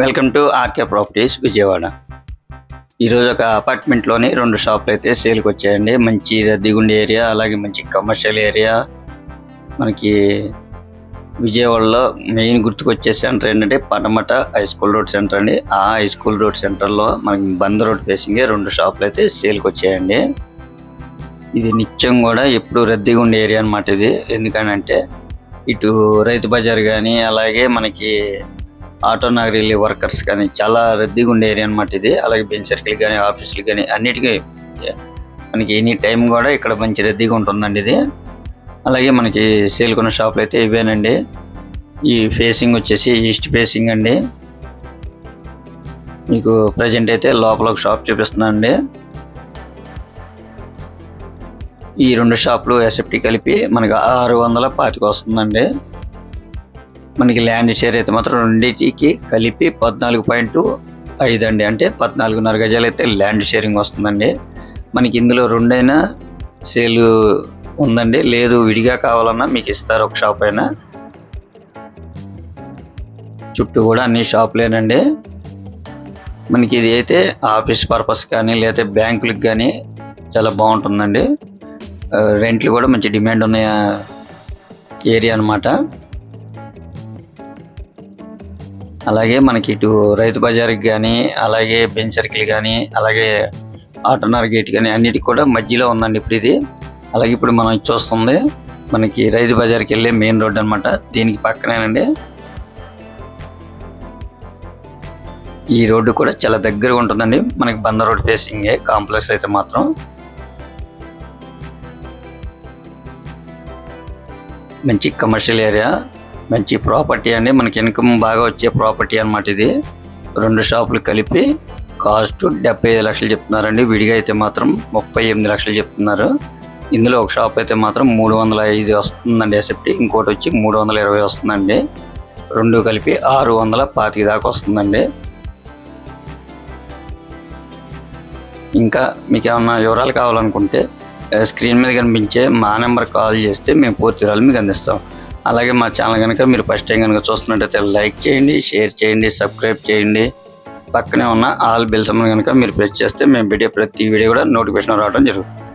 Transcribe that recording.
Welcome to RK properties Vijayawada. ఈరోజు ఒక అపార్ట్మెంట్లోని రెండు షాపులు అయితే సేల్కి వచ్చాయండి. మంచి రద్దీగుండే ఏరియా అలాగే మంచి కమర్షియల్ ఏరియా మనకి విజయవాడలో మెయిన్ గుర్తుకొచ్చే సెంటర్ ఏంటంటే పడమట హై స్కూల్ రోడ్ సెంటర్ అండి. ఆ హై స్కూల్ రోడ్ సెంటర్లో మనకి బంద్ రోడ్ ఫేసింగే రెండు షాపులు అయితే సేల్కి వచ్చాయండి. ఇది నిత్యం కూడా ఎప్పుడు రద్దీగా ఉండే ఏరియా అనమాట ఇది. ఎందుకనంటే ఇటు రైతు బజార్ కానీ అలాగే మనకి ఆటో నగరీ వర్కర్స్ కానీ చాలా రద్దీగా ఉండే ఏరియా అనమాట ఇది. అలాగే బెంచ్ సర్కిల్ కానీ ఆఫీసులు కానీ అన్నిటికీ మనకి ఎనీ టైం కూడా ఇక్కడ మంచి రద్దీగా ఉంటుందండి ఇది. అలాగే మనకి సేల్ కొన్న షాపులు అయితే ఇవేనండి. ఈ ఫేసింగ్ వచ్చేసి ఈస్ట్ ఫేసింగ్ అండి. మీకు ప్రజెంట్ అయితే లోపల ఒక షాప్ చూపిస్తున్నానండి. ఈ రెండు షాపులు ఎస్ఎఫ్టీ కలిపి మనకి ఆరు వందల పాతిక వస్తుందండి. మనకి ల్యాండ్ షేర్ అయితే మాత్రం రెండింటికి కలిపి పద్నాలుగు పాయింట్ ఐదు అండి. అంటే పద్నాలుగున్నర గజాలు అయితే ల్యాండ్ షేరింగ్ వస్తుందండి. మనకి ఇందులో రెండైనా సేల్ ఉందండి. లేదు విడిగా కావాలన్నా మీకు ఇస్తారు ఒక షాప్ అయినా. చుట్టూ కూడా అన్ని షాపులేనండి మనకి ఇది అయితే ఆఫీస్ పర్పస్ కానీ లేదా బ్యాంకులకు కానీ చాలా బాగుంటుందండి. రెంట్లు కూడా మంచి డిమాండ్ ఉన్న ఏరియా అన్నమాట. అలాగే మనకి ఇటు రైతు బజార్కి కానీ అలాగే బెంచ్ సర్కిల్ కానీ అలాగే ఆటోనర్ గేట్ కానీ అన్నిటికి కూడా మధ్యలో ఉందండి ఇప్పుడు ఇది. అలాగే ఇప్పుడు మనం చూస్తుంది మనకి రైతు బజార్కి వెళ్ళే మెయిన్ రోడ్ అన్నమాట. దీనికి పక్కనేనండి. ఈ రోడ్డు కూడా చాలా దగ్గరగా ఉంటుందండి. మనకి బంద రోడ్ ఫేసింగే కాంప్లెక్స్ అయితే మాత్రం. మంచి కమర్షియల్ ఏరియా మంచి ప్రాపర్టీ అండి. మనకి ఇన్కమ్ బాగా వచ్చే ప్రాపర్టీ అనమాట ఇది. రెండు షాపులు కలిపి కాస్ట్ డెబ్బై ఐదు లక్షలు చెప్తున్నారండి. విడిగా అయితే మాత్రం ముప్పై ఎనిమిది లక్షలు చెప్తున్నారు. ఇందులో ఒక షాప్ అయితే మాత్రం మూడు వందల ఐదు వస్తుందండి ఎసెప్టీ ఇంకోటి వచ్చి మూడు వందల ఇరవై వస్తుందండి. రెండు కలిపి ఆరు వందల పాతిక దాకా వస్తుందండి. ఇంకా మీకు ఏమన్నా వివరాలు కావాలనుకుంటే స్క్రీన్ మీద కనిపించే మా నెంబర్ కాల్ చేస్తే మేము పూర్తి వివరాలు మీకు అందిస్తాం. అలాగే మా ఛానల్ కనుక మీరు ఫస్ట్ టైం కనుక చూస్తున్నట్టయితే లైక్ చేయండి షేర్ చేయండి సబ్స్క్రైబ్ చేయండి. పక్కనే ఉన్న ఆల్ బిల్స్ కనుక మీరు ప్రెస్ చేస్తే మేము వీడియో ప్రతి వీడియో కూడా నోటిఫికేషన్ రావడం జరుగుతుంది.